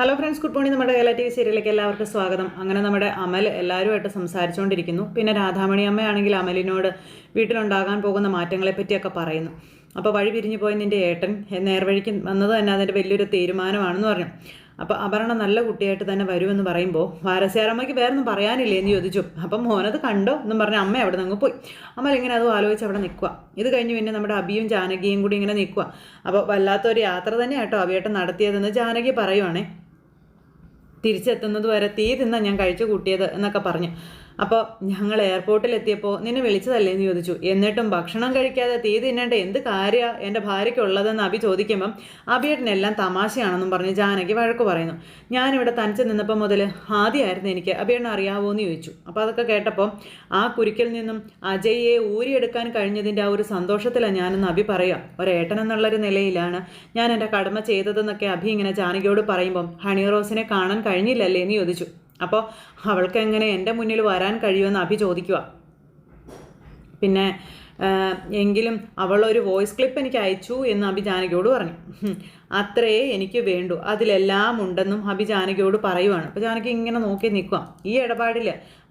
Hello friends good morning നമ്മുടെ Kerala T V സീരിയലിലേക്ക് എല്ലാവർക്കും സ്വാഗതം. അങ്ങനെ നമ്മുടെ അമൽ എല്ലാവരുമായിട്ട് സംസാരിച്ചുകൊണ്ടിരിക്കുന്നു. പിന്നെ രാധാമണി അമ്മയാണെങ്കിൽ അമലിനോട് വീട്ടിലുണ്ടാകാൻ പോകുന്ന മാറ്റങ്ങളെ പറ്റിയൊക്കെ പറയുന്നു. അപ്പോൾ വഴി പിരിഞ്ഞു പോയ നിന്റെ ഏട്ടൻ നേർവഴിക്ക് വന്നത് തന്നെ അതിന്റെ വലിയൊരു തീരുമാനമാണെന്ന് പറഞ്ഞു. അപ്പോൾ അപർണ നല്ല കുട്ടിയായിട്ട് തന്നെ വരുമെന്ന് പറയുമ്പോൾ വാരസ്യാരമ്മയ്ക്ക് വേറൊന്നും പറയാനില്ലേ? എന്ന് ചോദിച്ചു. അപ്പം മോനത് കണ്ടോ എന്നും പറഞ്ഞ അമ്മ അവിടെ നിന്ന് പോയി. അമ്മ ഇങ്ങനെ അത് ആലോചിച്ച് അവിടെ നിൽക്കുക ഇത് കഴിഞ്ഞ് പിന്നെ നമ്മുടെ അബിയും ജാനകിയും കൂടി ഇങ്ങനെ നിൽക്കുക അപ്പോൾ വല്ലാത്തൊരു യാത്ര തന്നെ കേട്ടോ അബിയേട്ടൻ നടത്തിയതെന്ന് ജാനകി പറയുവാണേ. തിരിച്ചെത്തുന്നത് വരെ തീ തിന്നാ ഞാൻ കഴിച്ചു കൂട്ടിയത് എന്നൊക്കെ പറഞ്ഞു. അപ്പോൾ ഞങ്ങൾ എയർപോർട്ടിൽ എത്തിയപ്പോൾ നിന്നെ വിളിച്ചതല്ലേ? എന്ന് ചോദിച്ചു. എന്നിട്ടും ഭക്ഷണം കഴിക്കാതെ തീ തിന്നേണ്ട എന്ത് കാര്യ എന്റെ ഭാര്യയ്ക്കുള്ളതെന്ന് അബി ചോദിക്കുമ്പം അബിയേട്ടനെല്ലാം തമാശയാണെന്നും പറഞ്ഞ് ജാനകി വഴക്ക് പറയുന്നു. ഞാനിവിടെ തനിച്ച് നിന്നപ്പോൾ മുതൽ ആദ്യമായിരുന്നു എനിക്ക് അബിയേട്ടനെ അറിയാവോ? എന്ന് ചോദിച്ചു. അപ്പോൾ അതൊക്കെ കേട്ടപ്പോൾ ആ കുരുക്കിൽ നിന്നും അജയ്യെ ഊരിയെടുക്കാൻ കഴിഞ്ഞതിന്റെ ആ ഒരു സന്തോഷത്തിലാണ് ഞാനെന്ന് അബി പറയാം. ഒരേട്ടൻ എന്നുള്ളൊരു നിലയിലാണ് ഞാൻ എന്റെ കടമ ചെയ്തതെന്നൊക്കെ അഭി ഇങ്ങനെ ജാനകിയോട് പറയുമ്പം ഹണി റോസിനെ കാണാൻ കഴിഞ്ഞില്ലല്ലേ? എന്ന് ചോദിച്ചു. അപ്പോൾ അവൾക്ക് എങ്ങനെ എന്റെ മുന്നിൽ വരാൻ കഴിയുമെന്ന് അഭി ചോദിക്കുക പിന്നെ എങ്കിലും അവളൊരു വോയിസ് ക്ലിപ്പ് എനിക്ക് അയച്ചു എന്ന് അഭി ജാനകിയോട് പറഞ്ഞു. അത്രയേ എനിക്ക് വേണ്ടു. അതിലെല്ലാം ഉണ്ടെന്നും അഭി ജാനകിയോട് പറയുവാണ്. അപ്പോൾ ജാനകി ഇങ്ങനെ നോക്കി നിൽക്കുക ഈ ഇടപാടിൽ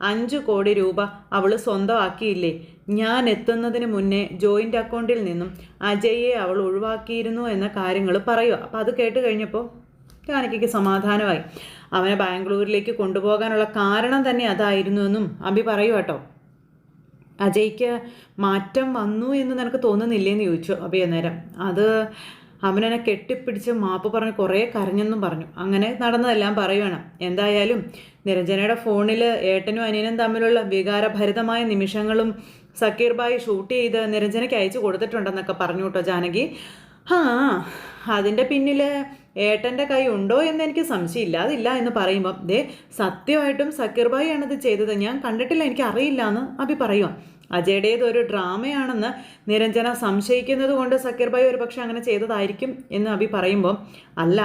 അഞ്ച് കോടി രൂപ അവൾ സ്വന്തമാക്കിയില്ലേ? ഞാൻ എത്തുന്നതിന് മുന്നേ ജോയിന്റ് അക്കൗണ്ടിൽ നിന്നും അജയെ അവൾ ഒഴിവാക്കിയിരുന്നു എന്ന കാര്യങ്ങൾ പറയുക അപ്പോൾ അത് കേട്ട് കഴിഞ്ഞപ്പോൾ ജാനകിക്ക് സമാധാനമായി. അവനെ ബാംഗ്ലൂരിലേക്ക് കൊണ്ടുപോകാനുള്ള കാരണം തന്നെ അതായിരുന്നു എന്നും അബി പറയൂ കേട്ടോ. അജയ്ക്ക് മാറ്റം വന്നു എന്ന് നിനക്ക് തോന്നുന്നില്ലേന്ന് ചോദിച്ചു അബി അന്നേരം. അത് അവനെന്നെ കെട്ടിപ്പിടിച്ച് മാപ്പ് പറഞ്ഞ് കുറേ കരഞ്ഞെന്നും പറഞ്ഞു. അങ്ങനെ നടന്നതെല്ലാം പറയുകയാണ് എന്തായാലും നിരഞ്ജനയുടെ ഫോണിൽ ഏട്ടനും അനിയനും തമ്മിലുള്ള വികാരഭരിതമായ നിമിഷങ്ങളും സക്കീർ ബായി ഷൂട്ട് ചെയ്ത് നിരഞ്ജനയ്ക്ക് അയച്ചു കൊടുത്തിട്ടുണ്ടെന്നൊക്കെ പറഞ്ഞു കേട്ടോ ജാനകി. ആ അതിന്റെ പിന്നിൽ ഏട്ടന്റെ കൈ ഉണ്ടോ എന്ന് എനിക്ക് സംശയമില്ല അതില്ല എന്ന് പറയുമ്പം ദേ സത്യമായിട്ടും സക്കീർ ആണത് ചെയ്തത്. ഞാൻ കണ്ടിട്ടില്ല എനിക്ക് അറിയില്ല എന്ന് അഭി പറയുക അജയുടേത് ഒരു ഡ്രാമയാണെന്ന് നിരഞ്ജന സംശയിക്കുന്നത് കൊണ്ട് സക്കീർ ബായി ഒരു പക്ഷെ അങ്ങനെ ചെയ്തതായിരിക്കും എന്ന് അഭി പറയുമ്പോൾ അല്ല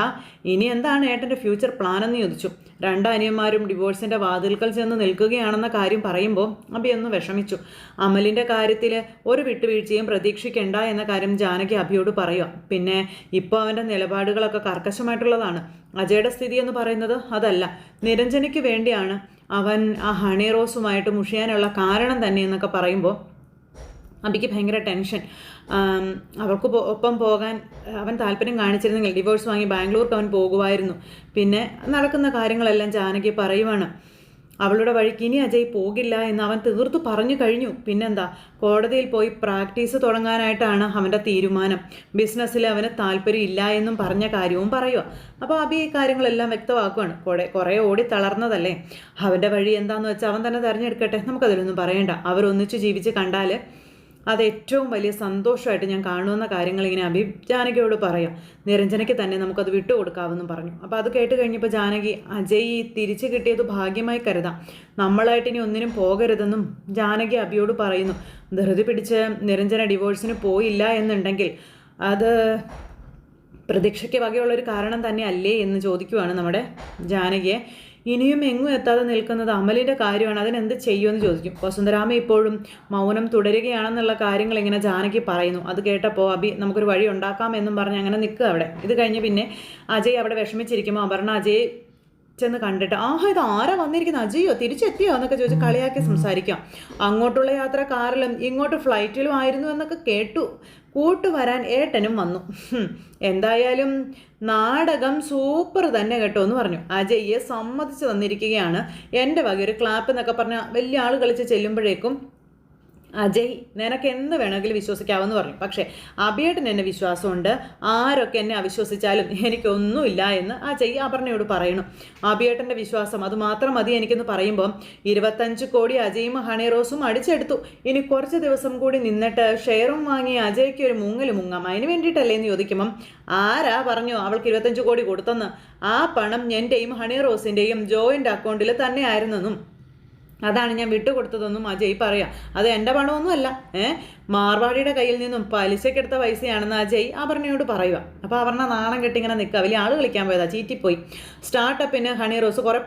ഇനി എന്താണ് ഏട്ടന്റെ ഫ്യൂച്ചർ പ്ലാൻ എന്ന് ചോദിച്ചു. രണ്ട് അനിയന്മാരും ഡിവോഴ്സിന്റെ വാതിൽക്കൽ ചെന്ന് നിൽക്കുകയാണെന്ന കാര്യം പറയുമ്പോൾ അഭി ഒന്ന് വിഷമിച്ചു. അമലിന്റെ കാര്യത്തിൽ ഒരു വിട്ടുവീഴ്ചയും പ്രതീക്ഷിക്കേണ്ട എന്ന കാര്യം ജാനകി അഭിയോട് പറയുക പിന്നെ ഇപ്പോൾ അവന്റെ നിലപാടുകളൊക്കെ കർക്കശമായിട്ടുള്ളതാണ്. അജയുടെ സ്ഥിതി എന്ന് പറയുന്നത് അതല്ല. നിരഞ്ജനയ്ക്ക് വേണ്ടിയാണ് അവൻ ആ ഹണി റോസുമായിട്ട് മുഷിയാനുള്ള കാരണം തന്നെ എന്നൊക്കെ പറയുമ്പോൾ അബിക്ക് ഭയങ്കര ടെൻഷൻ. അവർക്ക് ഒപ്പം പോകാൻ അവൻ താല്പര്യം കാണിച്ചിരുന്നെങ്കിൽ ഡിവോഴ്സ് വാങ്ങി ബാംഗ്ലൂർക്ക് അവൻ പോകുമായിരുന്നു. പിന്നെ നടക്കുന്ന കാര്യങ്ങളെല്ലാം ജാനകി പറയുവാണ്. അവളുടെ വഴിക്ക് ഇനി അജയ് പോകില്ല എന്ന് അവൻ തീർത്തു പറഞ്ഞു കഴിഞ്ഞു. പിന്നെന്താ കോടതിയിൽ പോയി പ്രാക്ടീസ് തുടങ്ങാനായിട്ടാണ് അവന്റെ തീരുമാനം. ബിസിനസ്സിൽ അവന് താല്പര്യം ഇല്ല എന്നും പറഞ്ഞ കാര്യവും പറയുക അപ്പോൾ അബി ഈ കാര്യങ്ങളെല്ലാം വ്യക്തമാക്കുകയാണ് കുറേ കുറേ ഓടി തളർന്നതല്ലേ? അവന്റെ വഴി എന്താണെന്ന് വെച്ചാൽ അവൻ തന്നെ തിരഞ്ഞെടുക്കട്ടെ. നമുക്കതിലൊന്നും പറയണ്ട. അവരൊന്നിച്ച് ജീവിച്ച് കണ്ടാൽ അത് ഏറ്റവും വലിയ സന്തോഷമായിട്ട് ഞാൻ കാണുന്ന കാര്യങ്ങൾ ഇങ്ങനെ അഭി ജാനകിയോട് പറയാം. നിരഞ്ജനയ്ക്ക് തന്നെ നമുക്കത് വിട്ടുകൊടുക്കാമെന്നും പറഞ്ഞു. അപ്പോൾ അത് കേട്ട് കഴിഞ്ഞപ്പോൾ ജാനകി അജയ് തിരിച്ചു കിട്ടിയത് ഭാഗ്യമായി കരുതാം. നമ്മളായിട്ട് ഇനി ഒന്നിനും പോകരുതെന്നും ജാനകി അഭിയോട് പറയുന്നു. ധൃതി പിടിച്ച് നിരഞ്ജന ഡിവോഴ്സിന് പോയില്ല എന്നുണ്ടെങ്കിൽ അത് പ്രതീക്ഷയ്ക്ക് വകയുള്ളൊരു കാരണം തന്നെ അല്ലേ എന്ന് ചോദിക്കുവാണ് നമ്മുടെ ജാനകിയെ. ഇനിയും എങ്ങും എത്താതെ നിൽക്കുന്നത് അമലിന്റെ കാര്യമാണ്. അതിനെന്ത് ചെയ്യുമെന്ന് ചോദിക്കും. വസുന്ധരാമ ഇപ്പോഴും മൗനം തുടരുകയാണെന്നുള്ള കാര്യങ്ങൾ ഇങ്ങനെ ജാനകി പറയുന്നു. അത് കേട്ടപ്പോൾ അബി നമുക്കൊരു വഴി ഉണ്ടാക്കാം എന്നും പറഞ്ഞ് അങ്ങനെ നിൽക്കുക അവിടെ. ഇത് കഴിഞ്ഞ് പിന്നെ അജയ് അവിടെ വിഷമിച്ചിരിക്കുമ്പോൾ അപർണ അജയ് ചെന്ന് കണ്ടിട്ട് ആഹാ ഇത് ആരാ വന്നിരിക്കുന്നത് അജയോ തിരിച്ചെത്തിയോ? എന്നൊക്കെ ചോദിച്ച് കളിയാക്കി സംസാരിക്കാം. അങ്ങോട്ടുള്ള യാത്ര കാറിലും ഇങ്ങോട്ട് ഫ്ലൈറ്റിലും ആയിരുന്നു എന്നൊക്കെ കേട്ടു. കൂട്ടുവരാൻ ഏട്ടനും വന്നു. എന്തായാലും നാടകം സൂപ്പർ തന്നെ കേട്ടോ എന്ന് പറഞ്ഞു. അജയ്യെ സമ്മതിച്ചു തന്നിരിക്കുകയാണ് എന്റെ വക ഒരു ക്ലാപ്പ് എന്നൊക്കെ പറഞ്ഞാൽ വലിയ ആൾ കളിച്ച് ചെല്ലുമ്പോഴേക്കും അജയ് നിനക്ക് എന്ത് വേണമെങ്കിലും വിശ്വസിക്കാമെന്ന് പറഞ്ഞു. പക്ഷേ അഭിയേട്ടൻ എന്നെ വിശ്വാസമുണ്ട്. ആരൊക്കെ എന്നെ അവിശ്വസിച്ചാലും എനിക്കൊന്നുമില്ല എന്ന് അജയ് അപർണയോട് പറയണം. അഭിയേട്ടന്റെ വിശ്വാസം അത് മാത്രം മതി എനിക്കെന്ന് പറയുമ്പോൾ ഇരുപത്തഞ്ച് കോടി അജയും ഹണി റോസും അടിച്ചെടുത്തു. ഇനി കുറച്ച് ദിവസം കൂടി നിന്നിട്ട് ഷെയറും വാങ്ങി അജയ്ക്ക് ഒരു മുങ്ങൽ മുങ്ങാം. അതിന് വേണ്ടിയിട്ടല്ലേ എന്ന് ചോദിക്കുമ്പം ആരാ പറഞ്ഞു അവൾക്ക് ഇരുപത്തഞ്ച് കോടി കൊടുത്തെന്ന്? ആ പണം എന്റെയും ഹണി റോസിന്റെയും ജോയിന്റ് അക്കൗണ്ടിൽ തന്നെയായിരുന്നെന്നും. അതാണ് ഞാൻ വിട്ടുകൊടുത്തതെന്നും അജയ് പറയാം. അത് എന്റെ പണമൊന്നുമല്ല. ഏ? മാർവാടിയുടെ കയ്യിൽ നിന്നും പലിശക്കെടുത്ത പൈസയാണെന്ന് അജയ് അപർണയോട് പറയുക. അപ്പോൾ അപർണ നാണം കെട്ടി ഇങ്ങനെ നിൽക്കുക വലിയ ആൾ കളിക്കാൻ പോയതാ ചീറ്റിപ്പോയി. സ്റ്റാർട്ടപ്പിന് ഹണി റോസ് കുറേ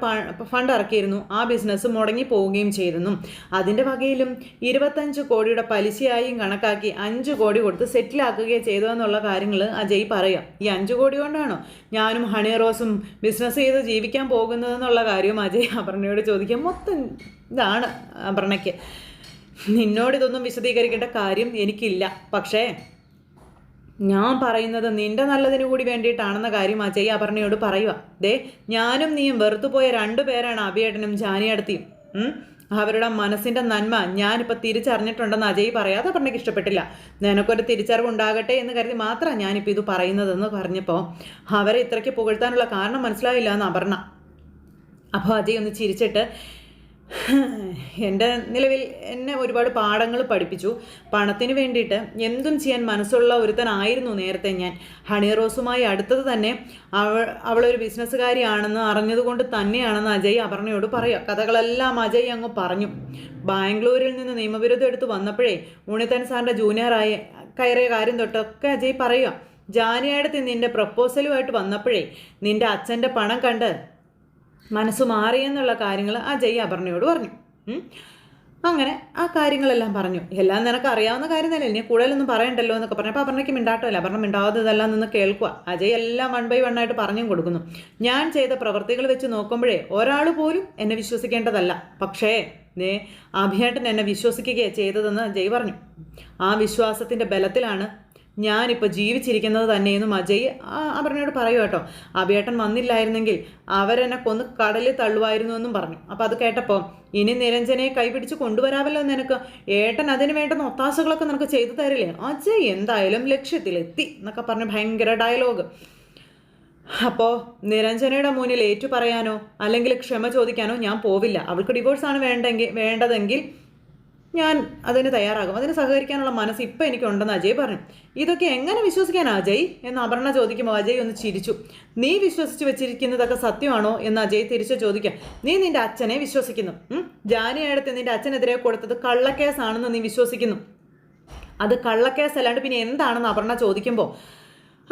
ഫണ്ട് ഇറക്കിയിരുന്നു. ആ ബിസിനസ് മുടങ്ങി പോവുകയും ചെയ്തിരുന്നു. അതിന്റെ വകയിലും ഇരുപത്തഞ്ച് കോടിയുടെ പലിശയായും കണക്കാക്കി അഞ്ച് കോടി കൊടുത്ത് സെറ്റിലാക്കുകയും ചെയ്തു എന്നുള്ള കാര്യങ്ങൾ അജയ് പറയുക. ഈ അഞ്ച് കോടി കൊണ്ടാണോ ഞാനും ഹണി റോസും ബിസിനസ് ചെയ്ത് ജീവിക്കാൻ പോകുന്നതെന്നുള്ള കാര്യവും അജയ് അപർണയോട് ചോദിക്കുക. മൊത്തം ഇതാണ് അപർണയ്ക്ക്. നിന്നോട് ഇതൊന്നും വിശദീകരിക്കേണ്ട കാര്യം എനിക്കില്ല. പക്ഷേ ഞാൻ പറയുന്നത് നിന്റെ നല്ലതിന് കൂടി വേണ്ടിയിട്ടാണെന്ന കാര്യം അജയ് അപർണയോട് പറയുക. ദേ ഞാനും നീയും വെറുത്തുപോയ രണ്ടു പേരാണ് അഭിയേട്ടനും ജാനിയടത്തിയും അവരുടെ മനസ്സിന്റെ നന്മ ഞാനിപ്പോൾ തിരിച്ചറിഞ്ഞിട്ടുണ്ടെന്ന് അജയ് പറയാതെ അപർണയ്ക്ക് ഇഷ്ടപ്പെട്ടില്ല. നിനക്കൊരു തിരിച്ചറിവ് ഉണ്ടാകട്ടെ എന്ന് കരുതി മാത്രമാണ് ഞാനിപ്പോൾ ഇത് പറയുന്നതെന്ന് പറഞ്ഞപ്പോൾ അവരെ ഇത്രയ്ക്ക് പുകഴ്ത്താനുള്ള കാരണം മനസ്സിലായില്ല എന്ന് അപർണ. അപ്പോൾ അജയ് ഒന്ന് ചിരിച്ചിട്ട് എന്റെ നിലവിൽ എന്നെ ഒരുപാട് പാഠങ്ങൾ പഠിപ്പിച്ചു. പണത്തിന് വേണ്ടിയിട്ട് എന്തും ചെയ്യാൻ മനസ്സുള്ള ഒരുത്തനായിരുന്നു നേരത്തെ ഞാൻ. ഹണി റോസുമായി അടുത്തത് തന്നെ അവൾ അവളൊരു ബിസിനസ്സുകാരിയാണെന്ന് അറിഞ്ഞതുകൊണ്ട് തന്നെയാണെന്ന് അജയ് അപർണയോട് പറയുക. കഥകളെല്ലാം അജയ് അങ്ങ് പറഞ്ഞു. ബാംഗ്ലൂരിൽ നിന്ന് നിയമവിരുദ്ധം എടുത്ത് വന്നപ്പോഴേ ഉണിത്തൻ സാറിന്റെ ജൂനിയറായ കയറിയ കാര്യം തൊട്ടൊക്കെ അജയ് പറയുക. ജാനിയടുത്ത് നിന്റെ പ്രപ്പോസലുമായിട്ട് വന്നപ്പോഴേ നിന്റെ അച്ഛന്റെ പണം കണ്ട് മനസ്സ് മാറിയെന്നുള്ള കാര്യങ്ങൾ ആ ജയ അപർണയോട് പറഞ്ഞു. അങ്ങനെ ആ കാര്യങ്ങളെല്ലാം പറഞ്ഞു. എല്ലാം നിനക്ക് അറിയാവുന്ന കാര്യം തന്നെ ഇനി കൂടുതലൊന്നും പറയണ്ടല്ലോ എന്നൊക്കെ പറഞ്ഞപ്പോൾ അപർണയ്ക്ക് മിണ്ടാട്ടമല്ല. അപർണ മിണ്ടാതെ ഇതെല്ലാം നിന്ന് കേൾക്കുക അജയ് എല്ലാം വൺ ബൈ വൺ ആയിട്ട് പറഞ്ഞും കൊടുക്കുന്നു. ഞാൻ ചെയ്ത പ്രവൃത്തികൾ വെച്ച് നോക്കുമ്പോഴേ ഒരാൾ പോലും എന്നെ വിശ്വസിക്കേണ്ടതല്ല. പക്ഷേ നേ അഭിയേട്ടൻ എന്നെ വിശ്വസിക്കുകയാണ് ചെയ്തതെന്ന് അജയ് പറഞ്ഞു. ആ വിശ്വാസത്തിന്റെ ബലത്തിലാണ് ഞാനിപ്പോൾ ജീവിച്ചിരിക്കുന്നത് തന്നെയെന്നും അജയ് അപർണയോട് പറയൂ കേട്ടോ. അഭിയേട്ടൻ വന്നില്ലായിരുന്നെങ്കിൽ അവരെന്നെ കൊന്ന് കടലിൽ തള്ളുമായിരുന്നു എന്നും പറഞ്ഞു. അപ്പോൾ അത് കേട്ടപ്പോൾ ഇനി നിരഞ്ജനെ കൈപിടിച്ച് കൊണ്ടുവരാമല്ലോ നിനക്ക്. ഏട്ടൻ അതിന് വേണ്ടുന്ന ഒത്താശകളൊക്കെ നിനക്ക് ചെയ്തു തരില്ലേ? അജയ് എന്തായാലും ലക്ഷ്യത്തിലെത്തി എന്നൊക്കെ പറഞ്ഞ് ഭയങ്കര ഡയലോഗ്. അപ്പോൾ നിരഞ്ജനയുടെ മുന്നിൽ ഏറ്റു പറയാനോ അല്ലെങ്കിൽ ക്ഷമ ചോദിക്കാനോ ഞാൻ പോവില്ല. അവൾക്ക് ഡിവോഴ്സാണ് വേണ്ടെങ്കിൽ വേണ്ടതെങ്കിൽ ഞാൻ അതിന് തയ്യാറാകും. അതിന് സഹകരിക്കാനുള്ള മനസ്സ് ഇപ്പം എനിക്കുണ്ടെന്ന് അജയ് പറഞ്ഞു. ഇതൊക്കെ എങ്ങനെ വിശ്വസിക്കാൻ അജയ്? എന്ന് അപർണ ചോദിക്കുമ്പോൾ അജയ് ഒന്ന് ചിരിച്ചു. നീ വിശ്വസിച്ച് വെച്ചിരിക്കുന്നതൊക്കെ സത്യമാണോ? എന്ന് അജയ് തിരിച്ചു ചോദിക്കാം നീ നിന്റെ അച്ഛനെ വിശ്വസിക്കുന്നു. ജാനിയടുത്ത് നിന്റെ അച്ഛനെതിരെ കൊടുത്തത് കള്ളക്കേസാണെന്ന് നീ വിശ്വസിക്കുന്നു. അത് കള്ളക്കേസ് അല്ലാണ്ട് പിന്നെ എന്താണെന്ന് അപർണ ചോദിക്കുമ്പോൾ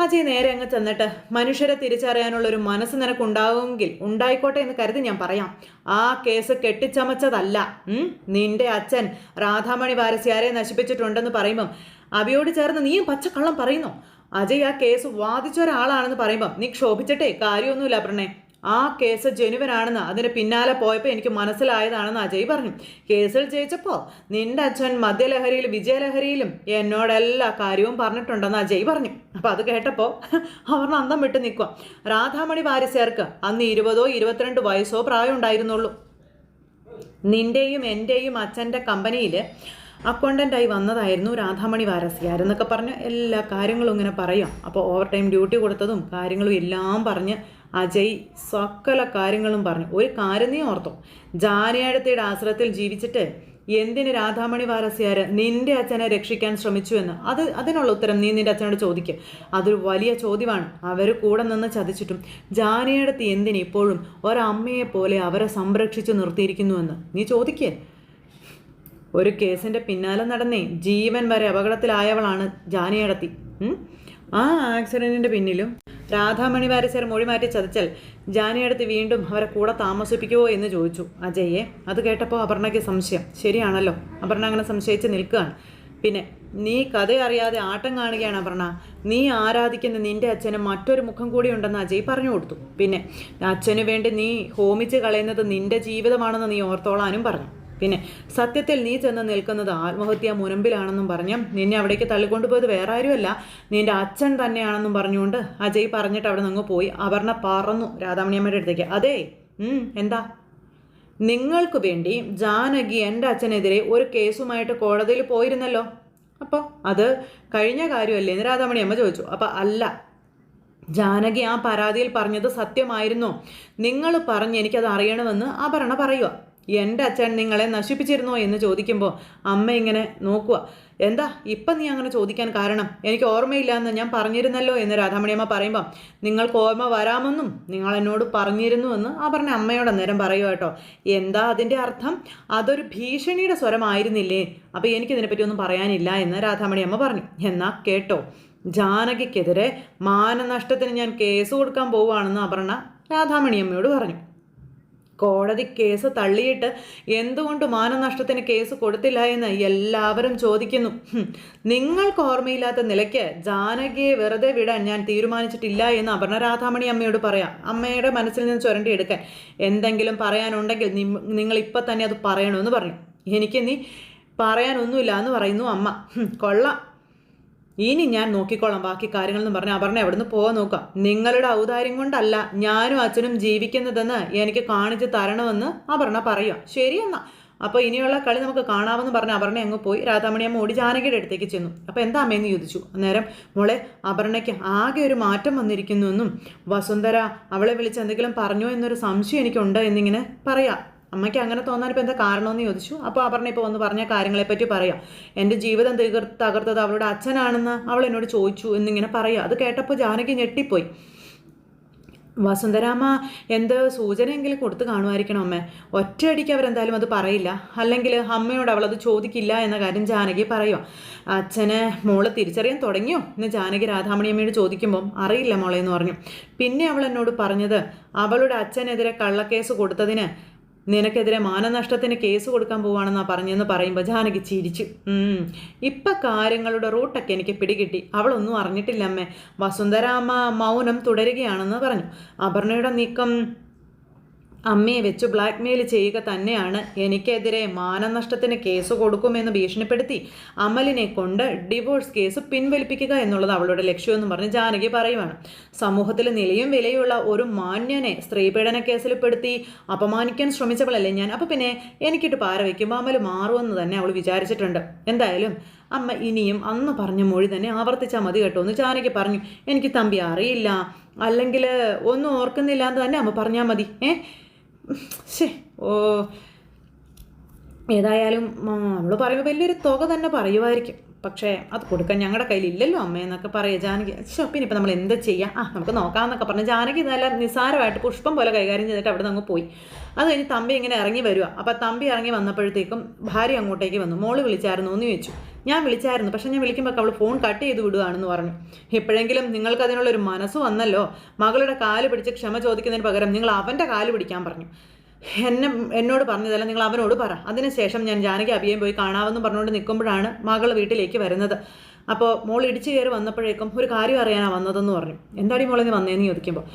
അജയ് നേരെ അങ്ങ് ചെന്നിട്ട് മനുഷ്യരെ തിരിച്ചറിയാനുള്ള ഒരു മനസ്സ് നിനക്കുണ്ടാവുമെങ്കിൽ ഉണ്ടായിക്കോട്ടെ എന്ന് കരുതി ഞാൻ പറയാം. ആ കേസ് കെട്ടിച്ചമച്ചതല്ല. നിന്റെ അച്ഛൻ രാധാമണി വാരസ്യാരെ നശിപ്പിച്ചിട്ടുണ്ടെന്ന് പറയുമ്പം അവയോട് ചേർന്ന് നീയും പച്ചക്കള്ളം പറയുന്നു. അജയ് ആ കേസ് വാദിച്ച ഒരാളാണെന്ന് പറയുമ്പം നീ ക്ഷോഭിച്ചിട്ടേ കാര്യമൊന്നുമില്ല പ്രണേ. ആ കേസ് ജെനുവനാണെന്ന് അതിന് പിന്നാലെ പോയപ്പോൾ എനിക്ക് മനസ്സിലായതാണെന്ന് അജയ് പറഞ്ഞു. കേസിൽ ജയിച്ചപ്പോൾ നിന്റെ അച്ഛൻ മദ്യലഹരിയിലും വിജയലഹരിയിലും എന്നോട് എല്ലാ കാര്യവും പറഞ്ഞിട്ടുണ്ടെന്ന് അജയ് പറഞ്ഞു. അപ്പം അത് കേട്ടപ്പോൾ അവർ അന്തം വിട്ട് നിൽക്കുക രാധാമണി വാരിസേർക്ക് അന്ന് ഇരുപതോ ഇരുപത്തിരണ്ട് വയസ്സോ പ്രായം ഉണ്ടായിരുന്നുള്ളൂ. നിന്റെയും എന്റെയും അച്ഛന്റെ കമ്പനിയിൽ അക്കൗണ്ടന്റായി വന്നതായിരുന്നു രാധാമണി വാരസ്യാർ എന്നൊക്കെ പറഞ്ഞ് എല്ലാ കാര്യങ്ങളും ഇങ്ങനെ പറയാം. അപ്പോൾ ഓവർ ടൈം ഡ്യൂട്ടി കൊടുത്തതും കാര്യങ്ങളും എല്ലാം പറഞ്ഞ് അജയ് സകല കാര്യങ്ങളും പറഞ്ഞു. ഒരു കാര്യം നീ ഓർത്തോ? ജാനിയാഴത്തയുടെ ആശ്രയത്തിൽ ജീവിച്ചിട്ട് എന്തിന് രാധാമണി വാരസ്യാര് നിന്റെ അച്ഛനെ രക്ഷിക്കാൻ ശ്രമിച്ചു എന്ന്? അത് അതിനുള്ള ഉത്തരം നീ നിന്റെ അച്ഛനോട് ചോദിക്കുക അതൊരു വലിയ ചോദ്യമാണ്. അവർ കൂടെ നിന്ന് ചതിച്ചിട്ടും ജാനിയടത്ത് എന്തിന് ഇപ്പോഴും ഒരമ്മയെ പോലെ അവരെ സംരക്ഷിച്ചു നിർത്തിയിരിക്കുന്നുവെന്ന് നീ ചോദിക്കേ. ഒരു കേസിന്റെ പിന്നാലെ നടന്നേ ജീവൻ വരെ അപകടത്തിലായവളാണ് ജാനിയടത്തി. ആ ആക്സിഡന്റിന്റെ പിന്നിലും രാധാമണി വാരസ്യർ മൊഴി മാറ്റി ചതിച്ചാൽ ജാനിയടുത്ത് വീണ്ടും അവരെ കൂടെ താമസിപ്പിക്കുമോ എന്ന് ചോദിച്ചു. അജയ്യെ അത് കേട്ടപ്പോൾ അപർണയ്ക്ക് സംശയം. ശരിയാണല്ലോ. അപർണ അങ്ങനെ സംശയിച്ച് നിൽക്കുകയാണ്. പിന്നെ നീ കഥ അറിയാതെ ആട്ടം കാണുകയാണ് അപർണ. നീ ആരാധിക്കുന്ന നിന്റെ അച്ഛന് മറ്റൊരു മുഖം കൂടി ഉണ്ടെന്ന് അജയ് പറഞ്ഞു കൊടുത്തു. പിന്നെ അച്ഛനു വേണ്ടി നീ ഹോമിച്ച് കളയുന്നത് നിന്റെ ജീവിതമാണെന്ന് നീ ഓർത്തോളാനും പറഞ്ഞു. പിന്നെ സത്യത്തിൽ നീ ചെന്ന് നിൽക്കുന്നത് ആത്മഹത്യ മുനമ്പിലാണെന്നും പറഞ്ഞ് നിന്നെ അവിടേക്ക് തള്ളിക്കൊണ്ടുപോയത് വേറെ ആരുമല്ല നിന്റെ അച്ഛൻ തന്നെയാണെന്നും പറഞ്ഞുകൊണ്ട് അജയ് പറഞ്ഞിട്ട് അവിടെ നിന്ന് പോയി അപർണ പറന്നു രാധാമണിയമ്മയുടെ അടുത്തേക്ക്. അതേ എന്താ? നിങ്ങൾക്ക് വേണ്ടി ജാനകി എന്റെ അച്ഛനെതിരെ ഒരു കേസുമായിട്ട് കോടതിയിൽ പോയിരുന്നല്ലോ. അപ്പോൾ അത് കഴിഞ്ഞ കാര്യമല്ലേ എന്ന് രാധാമണിയമ്മ ചോദിച്ചു. അപ്പോൾ അല്ല ജാനകി ആ പരാതിയിൽ പറഞ്ഞത് സത്യമായിരുന്നോ. നിങ്ങൾ പറഞ്ഞ് എനിക്കത് അറിയണമെന്ന് അപർണ പറയുക എന്റെ അച്ഛൻ നിങ്ങളെ നശിപ്പിച്ചിരുന്നോ എന്ന് ചോദിക്കുമ്പോൾ അമ്മ ഇങ്ങനെ നോക്കുക എന്താ ഇപ്പം നീ അങ്ങനെ ചോദിക്കാൻ കാരണം? എനിക്ക് ഓർമ്മയില്ല എന്ന് ഞാൻ പറഞ്ഞിരുന്നല്ലോ എന്ന് രാധാമണിയമ്മ പറയുമ്പോൾ നിങ്ങൾക്ക് ഓർമ്മ വരാമെന്നും നിങ്ങൾ എന്നോട് പറഞ്ഞിരുന്നു എന്ന് ആ പറഞ്ഞ അമ്മയോട് അന്നേരം പറയുക കേട്ടോ. എന്താ അതിന്റെ അർത്ഥം? അതൊരു ഭീഷണിയുടെ സ്വരമായിരുന്നില്ലേ? അപ്പോൾ എനിക്കിതിനെപ്പറ്റി ഒന്നും പറയാനില്ല എന്ന് രാധാമണിയമ്മ പറഞ്ഞു. എന്നാ കേട്ടോ. ജാനകിക്കെതിരെ മാനനഷ്ടത്തിന് ഞാൻ കേസ് കൊടുക്കാൻ പോവുകയാണെന്ന് അപർണ രാധാമണിയമ്മയോട് പറഞ്ഞു. കോടതി കേസ് തള്ളിയിട്ട് എന്തുകൊണ്ട് മാനനഷ്ടത്തിന് കേസ് കൊടുത്തില്ല എന്ന് എല്ലാവരും ചോദിക്കുന്നു. നിങ്ങൾക്ക് ഓർമ്മയില്ലാത്ത നിലയ്ക്ക് ജാനകിയെ വെറുതെ വിടാൻ ഞാൻ തീരുമാനിച്ചിട്ടില്ല എന്ന് അപർണ രാധാമണി അമ്മയോട് പറയാം. അമ്മയുടെ മനസ്സിൽ നിന്ന് ചുരണ്ടി എടുക്കാൻ എന്തെങ്കിലും പറയാനുണ്ടെങ്കിൽ നിങ്ങൾ ഇപ്പം തന്നെ അത് പറയണമെന്ന് പറഞ്ഞു. എനിക്ക് നീ പറയാനൊന്നുമില്ല എന്ന് പറയുന്നു അമ്മ. കൊള്ളാം. ഇനി ഞാൻ നോക്കിക്കോളാം ബാക്കി കാര്യങ്ങൾ കാര്യങ്ങളെന്ന് പറഞ്ഞാൽ അപർണ എവിടുന്ന് പോകാൻ നോക്കാം നിങ്ങളുടെ ഔദാര്യം കൊണ്ടല്ല ഞാനും അച്ഛനും ജീവിക്കുന്നതെന്ന് എനിക്ക് കാണിച്ചു തരണമെന്ന് അപർണ പറയുക. ശരിയെന്നാ അപ്പോൾ ഇനിയുള്ള കളി നമുക്ക് കാണാമെന്ന് പറഞ്ഞ് അപർണ അങ്ങ് പോയി. രാധാമണിയമ്മ ഓടി ജാനകിയുടെ അടുത്തേക്ക് ചെന്നു. അപ്പോൾ എന്താ അമ്മയെന്ന് ചോദിച്ചു. അന്നേരം മോളെ അപർണയ്ക്ക് ആകെ ഒരു മാറ്റം വന്നിരിക്കുന്നു എന്നും വസുന്ധര അവളെ വിളിച്ച് എന്തെങ്കിലും പറഞ്ഞോ എന്നൊരു സംശയം എനിക്കുണ്ട് എന്നിങ്ങനെ പറയാം. അമ്മയ്ക്ക് അങ്ങനെ തോന്നാൻ ഇപ്പോൾ എന്താ കാരണമെന്ന് ചോദിച്ചു. അപ്പോൾ അപർണ ഇപ്പോൾ വന്ന് പറഞ്ഞ കാര്യങ്ങളെപ്പറ്റി പറയാം. എന്റെ ജീവിതം തീർ തകർത്തത് അവളുടെ അച്ഛനാണെന്ന് അവൾ എന്നോട് ചോദിച്ചു എന്നിങ്ങനെ പറയാം. അത് കേട്ടപ്പോൾ ജാനകി ഞെട്ടിപ്പോയി. വസുന്ധരാമ എന്ത് സൂചനയെങ്കിലും കൊടുത്ത് കാണുമായിരിക്കണം അമ്മ. ഒറ്റയടിക്ക് അവരെന്തായാലും അത് പറയില്ല. അല്ലെങ്കിൽ അമ്മയോട് അവളത് ചോദിക്കില്ല എന്ന കാര്യം ജാനകി പറയുക അച്ഛനെ മോൾ തിരിച്ചറിയാൻ തുടങ്ങിയോ? എന്ന് ജാനകി രാധാമണിയമ്മയോട് ചോദിക്കുമ്പം അറിയില്ല മോളെ എന്ന് പറഞ്ഞു. പിന്നെ അവൾ എന്നോട് പറഞ്ഞത് അവളുടെ അച്ഛനെതിരെ കള്ളക്കേസ് കൊടുത്തതിന് നിനക്കെതിരെ മാനനഷ്ടത്തിന് കേസ് കൊടുക്കാൻ പോവാണെന്നാ പറഞ്ഞെന്ന് പറയുമ്പോൾ ജാനകി ചിരിച്ചു. ഇപ്പൊ കാര്യങ്ങളുടെ റൂട്ടൊക്കെ എനിക്ക് പിടികിട്ടി. അവളൊന്നും അറിഞ്ഞിട്ടില്ല അമ്മേ വസുന്ധരാമ്മ മൗനം തുടരുകയാണെന്ന് പറഞ്ഞു. അപർണയുടെ നീക്കം അമ്മയെ വെച്ച് ബ്ലാക്ക്മെയിൽ ചെയ്യുക തന്നെയാണ് എനിക്കെതിരെ മാനനഷ്ടത്തിന് കേസ് കൊടുക്കുമെന്ന് ഭീഷണിപ്പെടുത്തി. അമലിനെ കൊണ്ട് ഡിവോഴ്സ് കേസ് പിൻവലിപ്പിക്കുക എന്നുള്ളത് അവളുടെ ലക്ഷ്യമെന്ന് പറഞ്ഞ് ജാനകി പറയുവാണ്. സമൂഹത്തിൽ നിലയും വിലയുള്ള ഒരു മാന്യനെ സ്ത്രീപീഡന കേസിൽ പെടുത്തി അപമാനിക്കാൻ ശ്രമിച്ചവളല്ലേ ഞാൻ. അപ്പോൾ പിന്നെ എനിക്കിട്ട് പാര വയ്ക്കുമ്പോൾ അമൽ മാറുമെന്ന് തന്നെ അവൾ വിചാരിച്ചിട്ടുണ്ട്. എന്തായാലും അമ്മ ഇനിയും അന്ന് പറഞ്ഞ മൊഴി തന്നെ ആവർത്തിച്ചാൽ മതി കേട്ടോ എന്ന് ജാനകി പറഞ്ഞു. എനിക്ക് തമ്പി അറിയില്ല. അല്ലെങ്കിൽ ഒന്നും ഓർക്കുന്നില്ല എന്ന് തന്നെ അമ്മ പറഞ്ഞാൽ മതി. ഏ? ശേ ഓ ഏതായാലും അവൾ പറയുമ്പോൾ വലിയൊരു തുക തന്നെ പറയുമായിരിക്കും പക്ഷേ അത് കൊടുക്കാൻ ഞങ്ങളുടെ കയ്യിലില്ലല്ലോ അമ്മയെന്നൊക്കെ പറയുക ജാനകി. ശോ പിന്നെ ഇപ്പം നമ്മൾ എന്താ ചെയ്യാം? ആ നമുക്ക് നോക്കാമെന്നൊക്കെ പറഞ്ഞ് ജാനകി നല്ല നിസാരമായിട്ട് പുഷ്പം പോലെ കൈകാര്യം ചെയ്തിട്ട് അവിടെ നിന്ന് പോയി. അത് കഴിഞ്ഞ് തമ്പി ഇങ്ങനെ ഇറങ്ങി വരിക അപ്പോൾ തമ്പി ഇറങ്ങി വന്നപ്പോഴത്തേക്കും ഭാര്യ അങ്ങോട്ടേക്ക് വന്നു. മോൾ വിളിച്ചായിരുന്നു എന്ന് ചോദിച്ചു ഞാൻ വിളിച്ചായിരുന്നു. പക്ഷെ ഞാൻ വിളിക്കുമ്പോൾ അവൾ ഫോൺ കട്ട് ചെയ്ത് വിടുകയാണെന്ന് പറഞ്ഞു. എപ്പോഴെങ്കിലും നിങ്ങൾക്ക് അതിനുള്ളൊരു മനസ്സ് വന്നല്ലോ? മകളുടെ കാൽ പിടിച്ച് ക്ഷമ ചോദിക്കുന്നതിന് പകരം നിങ്ങൾ അവന്റെ കാൽ പിടിക്കാൻ പറഞ്ഞു. എന്നെ എന്നോട് പറഞ്ഞതല്ല നിങ്ങൾ അവനോട് പറ. അതിനുശേഷം ഞാൻ ജാനകി അഭിയം പോയി കാണാമെന്ന് പറഞ്ഞുകൊണ്ട് നിൽക്കുമ്പോഴാണ് മകൾ വീട്ടിലേക്ക് വരുന്നത്. അപ്പോൾ മോൾ ഇടിച്ചു കയറി വന്നപ്പോഴേക്കും ഒരു കാര്യം അറിയാനാണ് വന്നതെന്ന് പറഞ്ഞു. എന്താടി മോളെ നീ വന്നേന്ന് ചോദിക്കുമ്പോൾ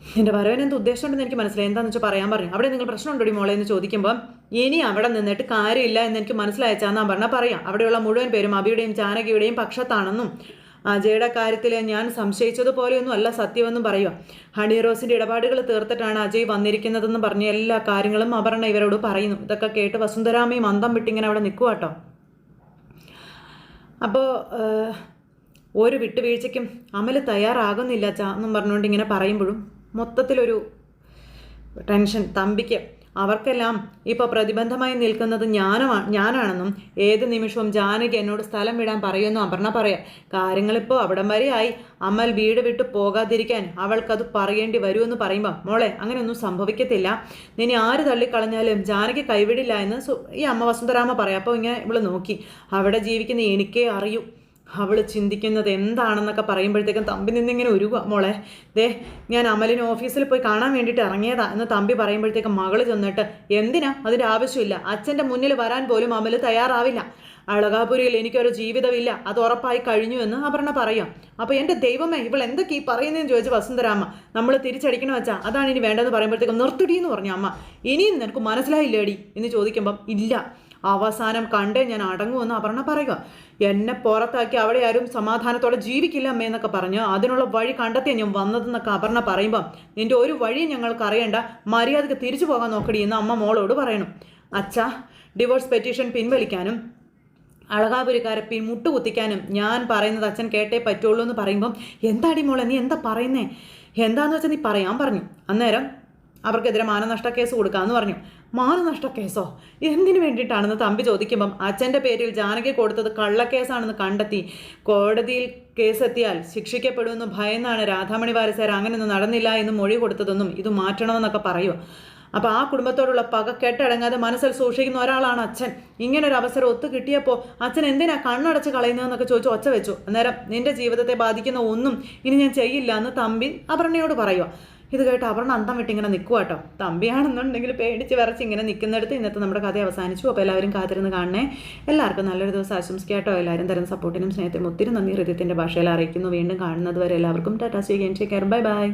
നിന്റെ വരവൻ എന്ത് ഉദ്ദേശം ഉണ്ടെന്ന് എനിക്ക് മനസ്സിലായി. എന്താണെന്ന് വെച്ചാൽ പറയാൻ പറഞ്ഞു. അവിടെ നിങ്ങൾ പ്രശ്നമുണ്ടോടി മോളെ എന്ന് ചോദിക്കുമ്പോൾ ഇനി അവിടെ നിന്നിട്ട് കാര്യമില്ല എന്ന് എനിക്ക് മനസ്സിലായച്ചാന്നാ പറഞ്ഞാൽ പറയാം. അവിടെയുള്ള മുഴുവൻ പേരും അബിയുടെയും ജാനകിയുടെയും പക്ഷത്താണെന്നും അജയുടെ കാര്യത്തിൽ ഞാൻ സംശയിച്ചതുപോലെയൊന്നും അല്ല സത്യമെന്നും പറയുക ഹണി റോസിന്റെ ഇടപാടുകൾ തീർത്തിട്ടാണ് അജയ് വന്നിരിക്കുന്നതെന്ന് പറഞ്ഞ എല്ലാ കാര്യങ്ങളും അപർണ ഇവരോട് പറയുന്നു. ഇതൊക്കെ കേട്ട് വസുന്ധരാമയും അന്തം വിട്ടിങ്ങനെ അവിടെ നിൽക്കുക കേട്ടോ അപ്പോൾ ഒരു വിട്ടുവീഴ്ചയ്ക്കും അമൽ തയ്യാറാകുന്നില്ല ചാ എന്നും പറഞ്ഞുകൊണ്ട് ഇങ്ങനെ പറയുമ്പോഴും മൊത്തത്തിലൊരു ടെൻഷൻ. തമ്പിക്ക് അവർക്കെല്ലാം ഇപ്പോൾ പ്രതിബന്ധമായി നിൽക്കുന്നത് ഞാനുമാണ് ഞാനാണെന്നും ഏത് നിമിഷവും ജാനകി എന്നോട് സ്ഥലം വിടാൻ പറയുമെന്നും അപർണ പറയാം. കാര്യങ്ങളിപ്പോൾ അവിടം വരെയായി. അമൽ വീട് വിട്ട് പോകാതിരിക്കാൻ അവൾക്കത് പറയേണ്ടി വരുമെന്ന് പറയുമ്പോൾ മോളെ അങ്ങനെയൊന്നും സംഭവിക്കത്തില്ല. നിന്നെ ആര് തള്ളിക്കളഞ്ഞാലും ജാനകി കൈവിടില്ല എന്ന് ഈ അമ്മ വസുന്ധരാമ പറയാം. അപ്പോൾ ഇങ്ങനെ ഇവൾ നോക്കി. അവിടെ ജീവിക്കുന്ന എനിക്കേ അറിയൂ. അവൾ ചിന്തിക്കുന്നത് എന്താണെന്നൊക്കെ പറയുമ്പോഴത്തേക്കും തമ്പി നിന്നിങ്ങനെ ഒരു മോളെ. ദേ ഞാൻ അമലിന് ഓഫീസിൽ പോയി കാണാൻ വേണ്ടിയിട്ട് ഇറങ്ങിയതാ എന്ന് തമ്പി പറയുമ്പോഴത്തേക്കും മകൾ ചെന്നിട്ട് എന്തിനാ? അതിന്റെ ആവശ്യമില്ല. അച്ഛന്റെ മുന്നിൽ വരാൻ പോലും അമൽ തയ്യാറാവില്ല. അളകാപുരിയിൽ എനിക്കൊരു ജീവിതമില്ല. അത് ഉറപ്പായി കഴിഞ്ഞു എന്ന് അപർണ പറയാം. അപ്പോൾ എന്റെ ദൈവമേ ഇവൾ എന്തൊക്കെ ഈ പറയുന്നതെന്ന് ചോദിച്ചു വസുന്ധരാമ്മ നമ്മൾ തിരിച്ചടിക്കണം വെച്ചാൽ അതാണ് ഇനി വേണ്ടതെന്ന് പറയുമ്പോഴത്തേക്കും നിർത്തിടി എന്ന് പറഞ്ഞു അമ്മ. ഇനിയും നിനക്ക് മനസ്സിലായില്ലേടി? എന്ന് ചോദിക്കുമ്പം ഇല്ല. അവസാനം കണ്ടേ ഞാൻ അടങ്ങുമെന്ന് അപർണ പറയുക എന്നെ പുറത്താക്കി അവിടെ ആരും സമാധാനത്തോടെ ജീവിക്കില്ല അമ്മേ എന്നൊക്കെ പറഞ്ഞ് അതിനുള്ള വഴി കണ്ടെത്തിയ ഞാൻ വന്നതെന്നൊക്കെ അപർണ പറയുമ്പം നിന്റെ ഒരു വഴിയും ഞങ്ങൾക്ക് അറിയണ്ട. മര്യാദയ്ക്ക് തിരിച്ചു പോകാൻ നോക്കടി എന്ന് അമ്മ മോളോട് പറയണം. അച്ഛാ ഡിവോഴ്സ് പെറ്റീഷൻ പിൻവലിക്കാനും അളകാപുരിക്കാരെ പിൻ മുട്ടുകുത്തിക്കാനും ഞാൻ പറയുന്നത് അച്ഛൻ കേട്ടേ പറ്റുള്ളൂ എന്ന് പറയുമ്പം എന്താടി മോളെ നീ എന്താ പറയുന്നേ? എന്താന്ന് വെച്ചാൽ നീ പറയാൻ പറഞ്ഞു. അന്നേരം അവർക്കെതിരെ മാനനഷ്ട കേസ് കൊടുക്കാമെന്ന് പറഞ്ഞു. മാനനഷ്ട കേസോ എന്തിനു വേണ്ടിയിട്ടാണെന്ന് തമ്പി ചോദിക്കുമ്പം അച്ഛന്റെ പേരിൽ ജാനകി കൊടുത്തത് കള്ളക്കേസാണെന്ന് കണ്ടെത്തി. കോടതിയിൽ കേസെത്തിയാൽ ശിക്ഷിക്കപ്പെടുമെന്ന് ഭയന്നാണ് രാധാമണി വാരസേര അങ്ങനെയൊന്നും നടന്നില്ല എന്ന് മൊഴി കൊടുത്തതെന്നും ഇത് മാറ്റണമെന്നൊക്കെ പറയൂ. അപ്പോൾ ആ കുടുംബത്തോടുള്ള പക കെട്ടടങ്ങാതെ മനസ്സിൽ സൂക്ഷിക്കുന്ന ഒരാളാണ് അച്ഛൻ. ഇങ്ങനൊരു അവസരം ഒത്തു കിട്ടിയപ്പോൾ അച്ഛൻ എന്തിനാ കണ്ണടച്ച് കളയുന്നതെന്നൊക്കെ ചോദിച്ചു ഒച്ച വെച്ചു. അന്നേരം നിന്റെ ജീവിതത്തെ ബാധിക്കുന്ന ഒന്നും ഇനി ഞാൻ ചെയ്യില്ല എന്ന് തമ്പി അപർണയോട് പറയുക ഇത് കേട്ട് അപർണ അന്തം വിട്ട് ഇങ്ങനെ നിൽക്കുക കേട്ടോ തമ്പിയാണെന്നുണ്ടെങ്കിൽ പേടിച്ച് വിറച്ച് ഇങ്ങനെ നിൽക്കുന്നിടത്ത് ഇന്നത്തെ നമ്മുടെ കഥ അവസാനിച്ചു. അപ്പോൾ എല്ലാവരും കാത്തിരുന്ന് കാണണേ. എല്ലാവർക്കും നല്ലൊരു ദിവസം ആശംസിക്കാട്ടോ. എല്ലാവരും തരുന്ന സപ്പോർട്ടിനും സ്നേഹത്തിനും ഒത്തിരി നന്ദി ഹൃദയത്തിന്റെ ഭാഷയിൽ അറിയിക്കുന്നു. വീണ്ടും കാണുന്നത് വരെ എല്ലാവർക്കും ടാറ്റാ സ്വീകരിച്ചേക്കാർ ബൈ ബൈ